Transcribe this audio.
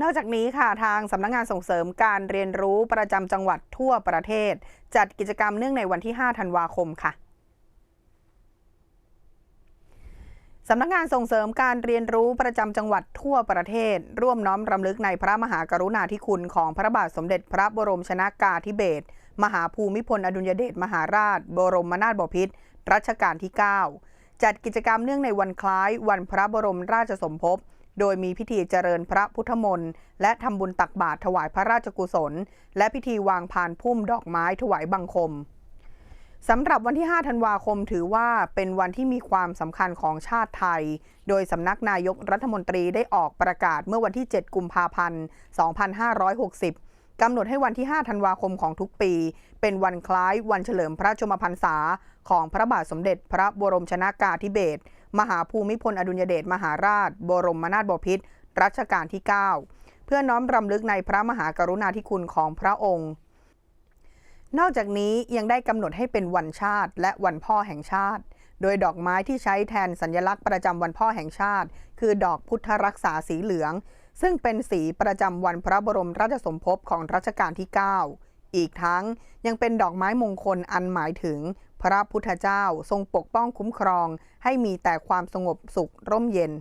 นอกจากนี้ค่ะทางสำนักงงานส่งเสริมการเรียนรู้ประจำจังหวัดทั่วประเทศ จัดกิจกรรมเนื่องในวันที่ 5 ธันวาคมค่ะสำนักงานส่งเสริมการเรียนรู้ประจำจังหวัดทั่วประเทศ ร่วมน้อมรำลึกในพระมหากรุณาธิคุณของพระบาทสมเด็จพระบรมชนากาธิเบศรมหาภูมิพลอดุลยเดชมหาราช บรมนาถบพิตรรัชกาลที่ 9 จัดกิจกรรมเนื่องในวันคล้าย วันพระบรมราชสมภพ โดยมีพิธีเจริญพระพุทธมนต์และทำบุญตักบาตรถวายพระราชกุศล และพิธีวางพานพุ่มดอกไม้ถวายบังคมสำหรับวันที่ 5 ธันวาคมถือว่าเป็นวันที่มีความสำคัญของชาติไทย โดยสำนักนายกรัฐมนตรีได้ออกประกาศเมื่อวันที่ 7 กุมภาพันธ์ 2560 กำหนดให้วันที่ 5 ธันวาคมของทุกปี เป็นวันคล้ายวันเฉลิมพระชมพรรษา ของพระบาทสมเด็จพระบรมชนากาธิเบศร มหาภูมิพลอดุลยเดชมหาราช บรมนาถบพิตรรัชกาลที่ 9 เพื่อน้อมรำลึกในพระมหากรุณาธิคุณของพระองค์ นอกจากนี้ยังได้กำหนดให้เป็นวันชาติ และวันพ่อแห่งชาติ โดยดอกไม้ที่ใช้แทนสัญลักษณ์ประจำวันพ่อแห่งชาติ คือดอกพุทธรักษาสีเหลือง ซึ่งเป็นสีประจำวันพระบรมราชสมภพของรัชกาลที่ 9 อีกทั้งยังเป็นดอกไม้มงคลอันหมายถึง พระพุทธเจ้าทรงปกป้องคุ้มครอง ให้มีแต่ความสงบสุขร่มเย็น